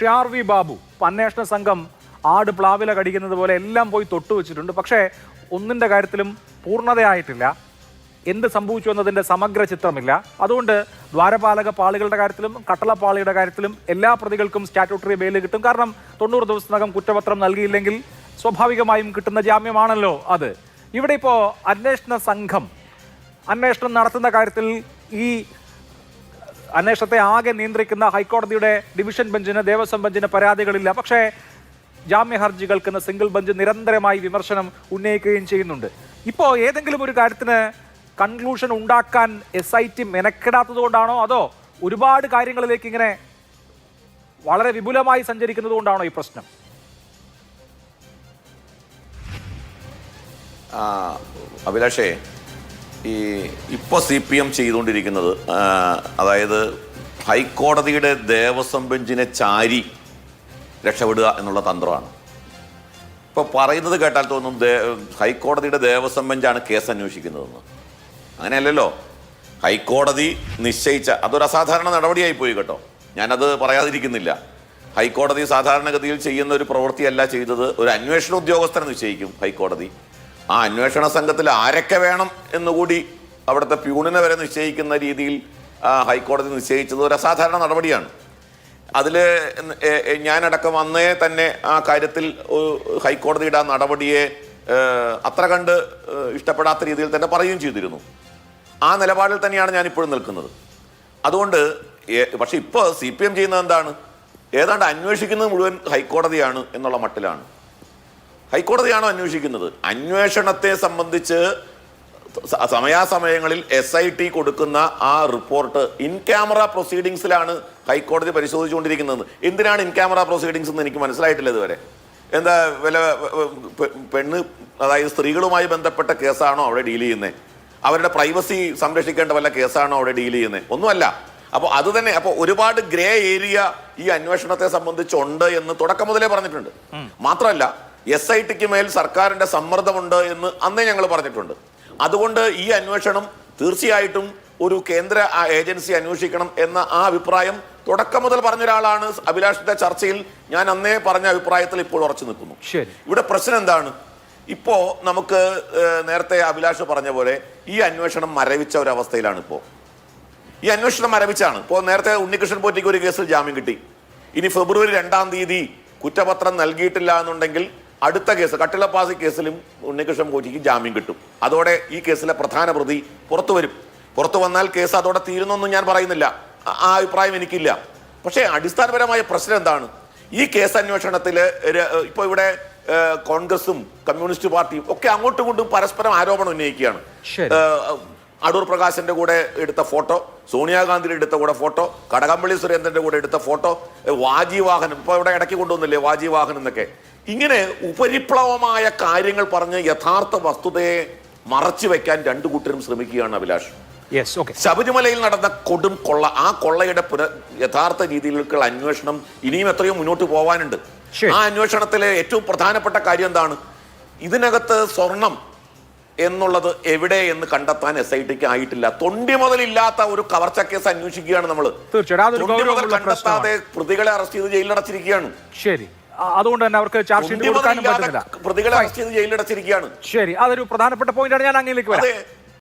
ഷിയാർ V Babu അന്വേഷണ സംഘം ആട് പ്ലാവില കടിക്കുന്നത് പോലെ എല്ലാം പോയി തൊട്ടു വെച്ചിട്ടുണ്ട്. പക്ഷേ ഒന്നിന്റെ കാര്യത്തിലും പൂർണതയായിട്ടില്ല. എന്ത് സംഭവിച്ചു എന്നതിന്റെ സമഗ്ര ചിത്രമില്ല. അതുകൊണ്ട് ദ്വാരപാലക പാളികളുടെ കാര്യത്തിലും കട്ടളപ്പാളിയുടെ കാര്യത്തിലും എല്ലാ പ്രതികൾക്കും സ്റ്റാറ്റ്യൂട്ടറി ബെയിൽ കിട്ടും. കാരണം തൊണ്ണൂറ് ദിവസത്തിനകം കുറ്റപത്രം നൽകിയില്ലെങ്കിൽ സ്വാഭാവികമായും കിട്ടുന്ന ജാമ്യമാണല്ലോ അത്. ഇവിടെ ഇപ്പോൾ അന്വേഷണ സംഘം അന്വേഷണം നടത്തുന്ന കാര്യത്തിൽ ഈ അന്വേഷണത്തെ ആകെ നിയന്ത്രിക്കുന്ന ഹൈക്കോടതിയുടെ ഡിവിഷൻ ബെഞ്ചിന് ദേവസ്വം ബെഞ്ചിന് പരാതികളില്ല. പക്ഷേ ജാമ്യ ഹർജികൾക്ക് സിംഗിൾ ബെഞ്ച് നിരന്തരമായി വിമർശനം ഉന്നയിക്കുകയും ചെയ്യുന്നുണ്ട്. ഇപ്പോൾ ഏതെങ്കിലും ഒരു കാര്യത്തിന് കൺക്ലൂഷൻ ഉണ്ടാക്കാൻ എസ് ഐ ടി മെനക്കെടാത്തതുകൊണ്ടാണോ അതോ ഒരുപാട് കാര്യങ്ങളിലേക്ക് ഇങ്ങനെ വളരെ വിപുലമായി സഞ്ചരിക്കുന്നത് കൊണ്ടാണോ ഈ പ്രശ്നം? അഭിലാഷേ ഈ ഇപ്പോൾ സി പി എം ചെയ്തുകൊണ്ടിരിക്കുന്നത് അതായത് ഹൈക്കോടതിയുടെ ദേവസ്വം ബെഞ്ചിനെ ചാരി രക്ഷപ്പെടുക എന്നുള്ള തന്ത്രമാണ്. ഇപ്പോൾ പറയുന്നത് കേട്ടാൽ തോന്നും ദേ ഹൈക്കോടതിയുടെ ദേവസ്വം ബെഞ്ചാണ് കേസ് അന്വേഷിക്കുന്നതെന്ന് അങ്ങനെയല്ലല്ലോ. ഹൈക്കോടതി നിശ്ചയിച്ച അതൊരു അസാധാരണ നടപടിയായി പോയി കേട്ടോ. ഞാനത് പറയാതിരിക്കുന്നില്ല. ഹൈക്കോടതി സാധാരണഗതിയിൽ ചെയ്യുന്ന ഒരു പ്രവൃത്തിയല്ല ചെയ്തത്. ഒരു അന്വേഷണ ഉദ്യോഗസ്ഥനെ നിശ്ചയിക്കും ഹൈക്കോടതി. ആ അന്വേഷണ സംഘത്തിൽ ആരൊക്കെ വേണം എന്നുകൂടി അവിടുത്തെ പ്യൂണിനെ വരെ നിശ്ചയിക്കുന്ന രീതിയിൽ ഹൈക്കോടതി നിശ്ചയിച്ചത് ഒരു അസാധാരണ നടപടിയാണ്. അതിൽ ഞാനടക്കം അന്നേ തന്നെ ആ കാര്യത്തിൽ ഹൈക്കോടതിയുടെ ആ നടപടിയെ അത്ര കണ്ട് ഇഷ്ടപ്പെടാത്ത രീതിയിൽ തന്നെ പറയുകയും ചെയ്തിരുന്നു. ആ നിലപാടിൽ തന്നെയാണ് ഞാൻ ഇപ്പോഴും നിൽക്കുന്നത്. അതുകൊണ്ട് പക്ഷെ ഇപ്പോൾ സി പി എം ചെയ്യുന്നത് എന്താണ്? ഏതാണ്ട് അന്വേഷിക്കുന്നത് മുഴുവൻ ഹൈക്കോടതിയാണ് എന്നുള്ള മട്ടിലാണ്. ഹൈക്കോടതിയാണോ അന്വേഷിക്കുന്നത്? അന്വേഷണത്തെ സംബന്ധിച്ച് സമയാസമയങ്ങളിൽ എസ് ഐ ടി കൊടുക്കുന്ന ആ റിപ്പോർട്ട് ഇൻ ക്യാമറ പ്രൊസീഡിങ്സിലാണ് ഹൈക്കോടതി പരിശോധിച്ചുകൊണ്ടിരിക്കുന്നത്. എന്തിനാണ് ഇൻ ക്യാമറ പ്രൊസീഡിങ്സ് എന്ന് എനിക്ക് മനസ്സിലായിട്ടില്ല ഇതുവരെ. എന്താ വില പെണ്ണ് അതായത് സ്ത്രീകളുമായി ബന്ധപ്പെട്ട കേസാണോ അവിടെ ഡീൽ ചെയ്യുന്നത് അവരുടെ പ്രൈവസി സംരക്ഷിക്കേണ്ട വല്ല കേസാണോ അവിടെ ഡീൽ ചെയ്യുന്നത് ഒന്നുമല്ല. അപ്പോൾ അത് തന്നെ അപ്പോൾ ഒരുപാട് ഗ്രേ ഏരിയ ഈ അന്വേഷണത്തെ സംബന്ധിച്ചുണ്ട് എന്ന് തുടക്കം മുതലേ പറഞ്ഞിട്ടുണ്ട്. മാത്രമല്ല എസ് ഐ ടിക്ക് മേൽ സർക്കാരിന്റെ സമ്മർദ്ദമുണ്ട് എന്ന് അന്നേ ഞങ്ങൾ പറഞ്ഞിട്ടുണ്ട്. അതുകൊണ്ട് ഈ അന്വേഷണം തീർച്ചയായിട്ടും ഒരു കേന്ദ്ര ഏജൻസി അന്വേഷിക്കണം എന്ന ആ അഭിപ്രായം തുടക്കം മുതൽ പറഞ്ഞ ഒരാളാണ് അഭിലാഷിന്റെ ചർച്ചയിൽ ഞാൻ അന്നേ പറഞ്ഞ അഭിപ്രായത്തിൽ ഇപ്പോൾ ഉറച്ചു നിൽക്കുന്നു. ഇവിടെ പ്രശ്നം എന്താണ്? ഇപ്പോ നമുക്ക് നേരത്തെ അഭിലാഷ് പറഞ്ഞ പോലെ ഈ അന്വേഷണം മരവിച്ച ഒരു അവസ്ഥയിലാണ് ഇപ്പോ. ഈ അന്വേഷണം മരവിച്ചാണ്. ഇപ്പോ നേരത്തെ ഉണ്ണികൃഷ്ണൻ പോറ്റിക്ക് ഒരു കേസിൽ ജാമ്യം കിട്ടി. ഇനി ഫെബ്രുവരി രണ്ടാം തീയതി കുറ്റപത്രം നൽകിയിട്ടില്ല എന്നുണ്ടെങ്കിൽ അടുത്ത കേസ് കട്ടിളപ്പാസി കേസിലും ഉണ്ണികൃഷ്ണൻ കോറ്റിക്ക് ജാമ്യം കിട്ടും. അതോടെ ഈ കേസിലെ പ്രധാന പ്രതി പുറത്തു വരും. പുറത്തു വന്നാൽ കേസ് അതോടെ തീരുന്നൊന്നും ഞാൻ പറയുന്നില്ല. ആ- അഭിപ്രായം എനിക്കില്ല. പക്ഷേ അടിസ്ഥാനപരമായ പ്രശ്നം എന്താണ്? ഈ കേസ് അന്വേഷണത്തിൽ ഇപ്പോൾ ഇവിടെ കോൺഗ്രസും കമ്മ്യൂണിസ്റ്റ് പാർട്ടിയും ഒക്കെ അങ്ങോട്ടും ഇങ്ങോട്ടും പരസ്പരം ആരോപണം ഉന്നയിക്കുകയാണ്. അടൂർ പ്രകാശിന്റെ കൂടെ എടുത്ത ഫോട്ടോ സോണിയാഗാന്ധിയുടെ എടുത്ത കൂടെ ഫോട്ടോ കടകംപള്ളി സുരേന്ദ്രന്റെ കൂടെ എടുത്ത ഫോട്ടോ വാജി വാഹനം ഇപ്പൊ ഇവിടെ ഇടയ്ക്ക് കൊണ്ടുവന്നില്ലേ വാജി വാഹനം എന്നൊക്കെ? ഇങ്ങനെ ഉപരിപ്ലവമായ കാര്യങ്ങൾ പറഞ്ഞ് യഥാർത്ഥ വസ്തുതയെ മറച്ചു വെക്കാൻ രണ്ടു കൂട്ടരും ശ്രമിക്കുകയാണ് അഭിലാഷ്. ശബരിമലയിൽ നടന്ന കൊടും കൊള്ള ആ കൊള്ളയുടെ പുന യഥാർത്ഥ രീതിയിലേക്കുള്ള അന്വേഷണം ഇനിയും എത്രയോ മുന്നോട്ട് പോവാനുണ്ട്. ആ അന്വേഷണത്തിലെ ഏറ്റവും പ്രധാനപ്പെട്ട കാര്യം എന്താണ്? ഇതിനകത്ത് സ്വർണം എന്നുള്ളത് എവിടെ എന്ന് കണ്ടെത്താൻ എസ് ഐ ടിക്ക് ആയിട്ടില്ല. തൊണ്ടി മുതലില്ലാത്ത ഒരു കവർച്ച കേസ് അന്വേഷിക്കുകയാണ് നമ്മൾ കണ്ടെത്താതെ പ്രതികളെ അറസ്റ്റ് ചെയ്ത് ജയിലിലടച്ചിരിക്കുകയാണ്. ശരി. അതുകൊണ്ട് തന്നെ അവർക്ക് ചാർജ് ഷീറ്റ് കൊടുക്കാനും പറ്റുന്നില്ല. പ്രതികളെ ജയിലിലടച്ചിരിക്കുകയാണ്. ശരി അതൊരു പ്രധാനപ്പെട്ട പോയിന്റാണ് ഞാൻ അങ്ങനെ വരാം.